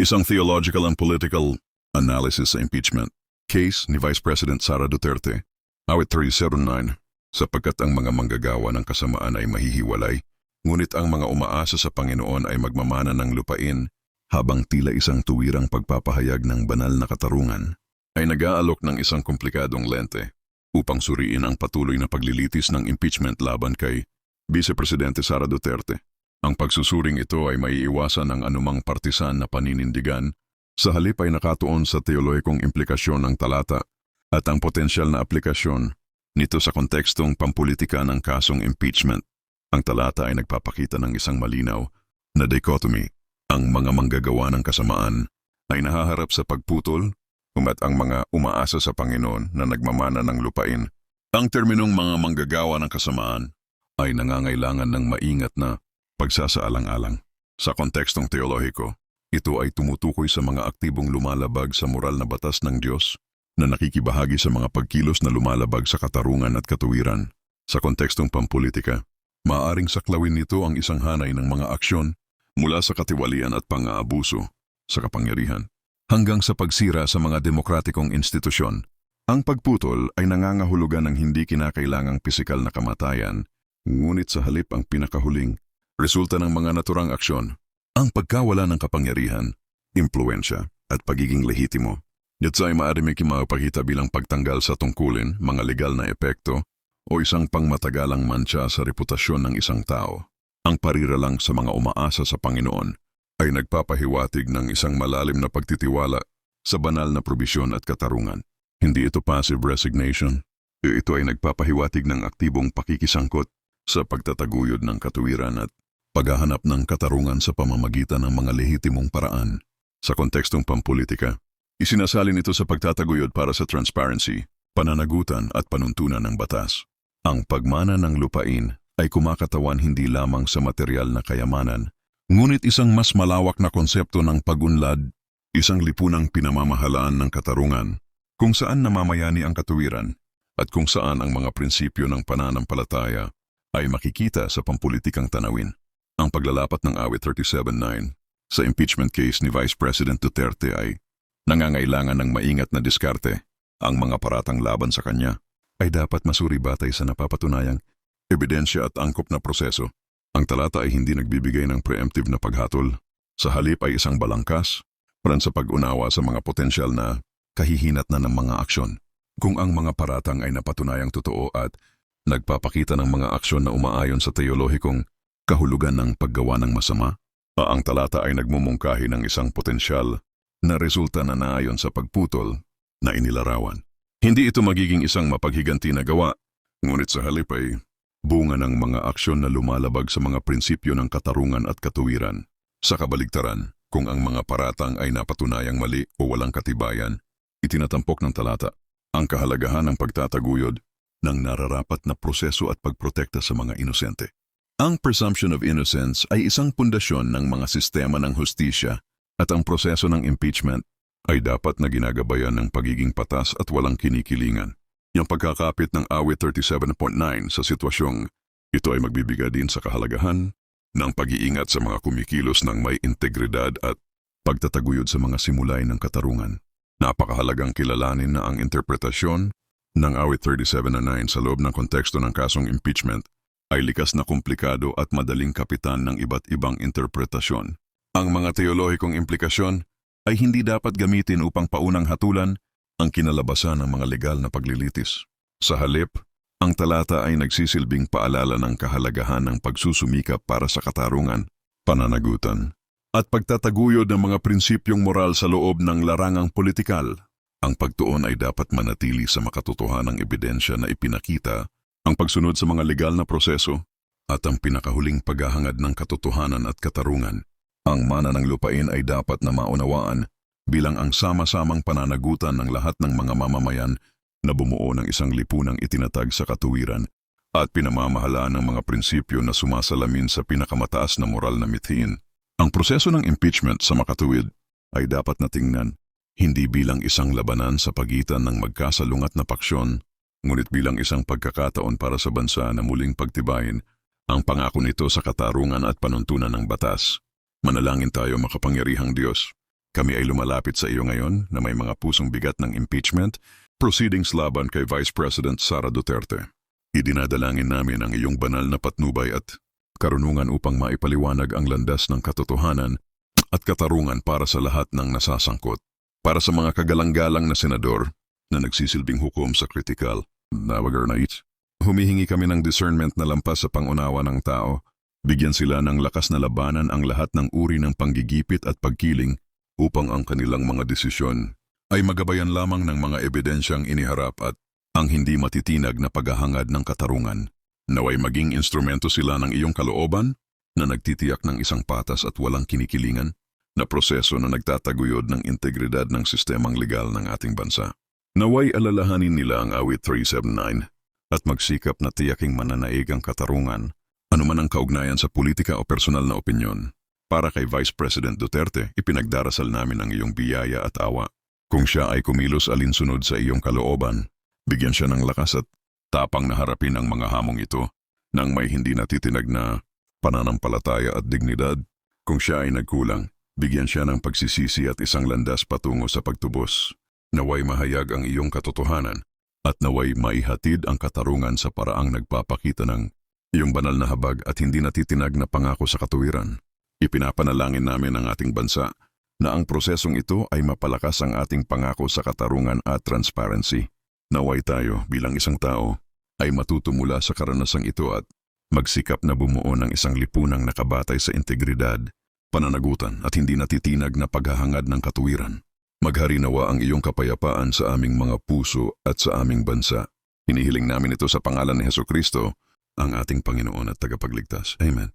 Isang theological and political analysis sa impeachment. Case ni Vice President Sara Duterte. Awit 309. Sapagkat ang mga manggagawa ng kasamaan ay mahihiwalay, ngunit ang mga umaasa sa Panginoon ay magmamana ng lupain, habang tila isang tuwirang pagpapahayag ng banal na katarungan, ay nag-aalok ng isang komplikadong lente upang suriin ang patuloy na paglilitis ng impeachment laban kay Vice Presidente Sara Duterte. Ang pagsusuring ito ay maiiwasan ng anumang partisan na paninindigan sa halip ay nakatuon sa teolohikong implikasyon ng talata at ang potensyal na aplikasyon nito sa kontekstong pampolitika ng kasong impeachment. Ang talata ay nagpapakita ng isang malinaw na dichotomy. Ang mga manggagawa ng kasamaan ay nahaharap sa pagputol kumat ang mga umaasa sa Panginoon na nagmamana ng lupain. Ang terminong mga manggagawa ng kasamaan ay nangangailangan ng maingat na pagsasaalang-alang. Sa kontekstong teolohiko, ito ay tumutukoy sa mga aktibong lumalabag sa moral na batas ng Diyos na nakikibahagi sa mga pagkilos na lumalabag sa katarungan at katuwiran. Sa kontekstong pampolitika, maaaring saklawin nito ang isang hanay ng mga aksyon mula sa katiwalian at pang-aabuso sa kapangyarihan hanggang sa pagsira sa mga demokratikong institusyon. Ang pagputol ay nangangahulugan ng hindi kinakailangang pisikal na kamatayan, ngunit sa halip ang pinakahuling resulta ng mga naturang aksyon, ang pagkawala ng kapangyarihan, impluensya at pagiging lehitimo. Yatsa ay maaari may kimapakita bilang pagtanggal sa tungkulin, mga legal na epekto, o isang pangmatagalang mancha sa reputasyon ng isang tao. Ang parira lang sa mga umaasa sa Panginoon ay nagpapahiwatig ng isang malalim na pagtitiwala sa banal na probisyon at katarungan. Hindi ito passive resignation. Ito ay nagpapahiwatig ng aktibong pakikisangkot sa pagtataguyod ng katuwiran at paghahanap ng katarungan sa pamamagitan ng mga lehitimong paraan. Sa kontekstong pampolitika, isinasalin ito sa pagtataguyod para sa transparency, pananagutan at panuntunan ng batas. Ang pagmana ng lupain ay kumakatawan hindi lamang sa material na kayamanan, ngunit isang mas malawak na konsepto ng pagunlad, isang lipunang pinamamahalaan ng katarungan, kung saan namamayani ang katuwiran at kung saan ang mga prinsipyo ng pananampalataya ay makikita sa pampulitikang tanawin. Ang paglalapat ng awit 37.9 sa impeachment case ni Vice President Duterte ay nangangailangan ng maingat na diskarte. Ang mga paratang laban sa kanya ay dapat masuri batay sa napapatunayang ebidensya at angkop na proseso. Ang talata ay hindi nagbibigay ng preemptive na paghatol. Sa halip ay isang balangkas, paran sa pag-unawa sa mga potensyal na kahihinat na ng mga aksyon. Kung ang mga paratang ay napatunayang totoo at nagpapakita ng mga aksyon na umaayon sa teolohikong kahulugan ng paggawa ng masama, ang talata ay nagmumungkahi ng isang potensyal na resulta na naayon sa pagputol na inilarawan. Hindi ito magiging isang mapaghiganti na gawa, ngunit sa halip ay bunga ng mga aksyon na lumalabag sa mga prinsipyo ng katarungan at katuwiran. Sa kabaligtaran, kung ang mga paratang ay napatunayang mali o walang katibayan, itinatampok ng talata ang kahalagahan ng pagtataguyod ng nararapat na proseso at pagprotekta sa mga inosente. Ang presumption of innocence ay isang pundasyon ng mga sistema ng hustisya at ang proseso ng impeachment ay dapat na ginagabayan ng pagiging patas at walang kinikilingan. Yung pagkakapit ng awit 37.9 sa sitwasyong ito ay magbibigay din sa kahalagahan ng pag-iingat sa mga kumikilos ng may integridad at pagtataguyod sa mga simulay ng katarungan. Napakahalagang kilalanin na ang interpretasyon ng awit 37 na 9 sa loob ng konteksto ng kasong impeachment ay likas na komplikado at madaling kapitan ng iba't ibang interpretasyon. Ang mga teolohikong implikasyon ay hindi dapat gamitin upang paunang hatulan ang kinalabasan ng mga legal na paglilitis. Sa halip, ang talata ay nagsisilbing paalala ng kahalagahan ng pagsusumikap para sa katarungan, pananagutan, at pagtataguyod ng mga prinsipyong moral sa loob ng larangang politikal. Ang pagtuon ay dapat manatili sa makatotohanang ebidensya na ipinakita, ang pagsunod sa mga legal na proseso, at ang pinakahuling paghahangad ng katotohanan at katarungan. Ang mana ng lupain ay dapat na maunawaan bilang ang sama-samang pananagutan ng lahat ng mga mamamayan na bumuo ng isang lipunang itinatag sa katuwiran at pinamamahalaan ng mga prinsipyo na sumasalamin sa pinakamataas na moral na mithiin. Ang proseso ng impeachment sa makatuwid ay dapat na tingnan hindi bilang isang labanan sa pagitan ng magkasalungat na paksyon, ngunit bilang isang pagkakataon para sa bansa na muling pagtibayin ang pangako nito sa katarungan at panuntunan ng batas. Manalangin tayo makapangyarihang Diyos. Kami ay lumalapit sa iyo ngayon na may mga pusong bigat ng impeachment, proceedings laban kay Vice President Sara Duterte. Idinadalangin namin ang iyong banal na patnubay at karunungan upang maipaliwanag ang landas ng katotohanan at katarungan para sa lahat ng nasasangkot. Para sa mga kagalang-galang na senador na nagsisilbing hukom sa critical, Nawagar Night, humihingi kami ng discernment na lampas sa pangunawa ng tao. Bigyan sila ng lakas na labanan ang lahat ng uri ng panggigipit at pagkiling upang ang kanilang mga desisyon ay magabayan lamang ng mga ebidensyang iniharap at ang hindi matitinag na paghahangad ng katarungan. Naway maging instrumento sila ng iyong kalooban na nagtitiyak ng isang patas at walang kinikilingan na proseso na nagtataguyod ng integridad ng sistemang legal ng ating bansa. Naway alalahanin nila ang awit 379 at magsikap na tiyaking mananaig ang katarungan anuman ang kaugnayan sa politika o personal na opinyon. Para kay Vice President Duterte, ipinagdarasal namin ang iyong biyaya at awa. Kung siya ay kumilos alinsunod sa iyong kalooban, bigyan siya ng lakas at tapang na harapin ang mga hamong ito nang may hindi natitinag na pananampalataya at dignidad. Kung siya ay nagkulang, bigyan siya ng pagsisisi at isang landas patungo sa pagtubos. Naway mahayag ang iyong katotohanan at naway maihatid ang katarungan sa paraang nagpapakita ng iyong banal na habag at hindi natitinag na pangako sa katuwiran. Ipinapanalangin namin ang ating bansa na ang prosesong ito ay mapalakas ang ating pangako sa katarungan at transparency. Naway tayo bilang isang tao ay matuto mula sa karanasang ito at magsikap na bumuo ng isang lipunang nakabatay sa integridad, pananagutan at hindi natitinag na paghahangad ng katuwiran. Maghari nawa ang iyong kapayapaan sa aming mga puso at sa aming bansa. Hinihiling namin ito sa pangalan ni Heso Kristo, ang ating Panginoon at tagapagligtas. Amen.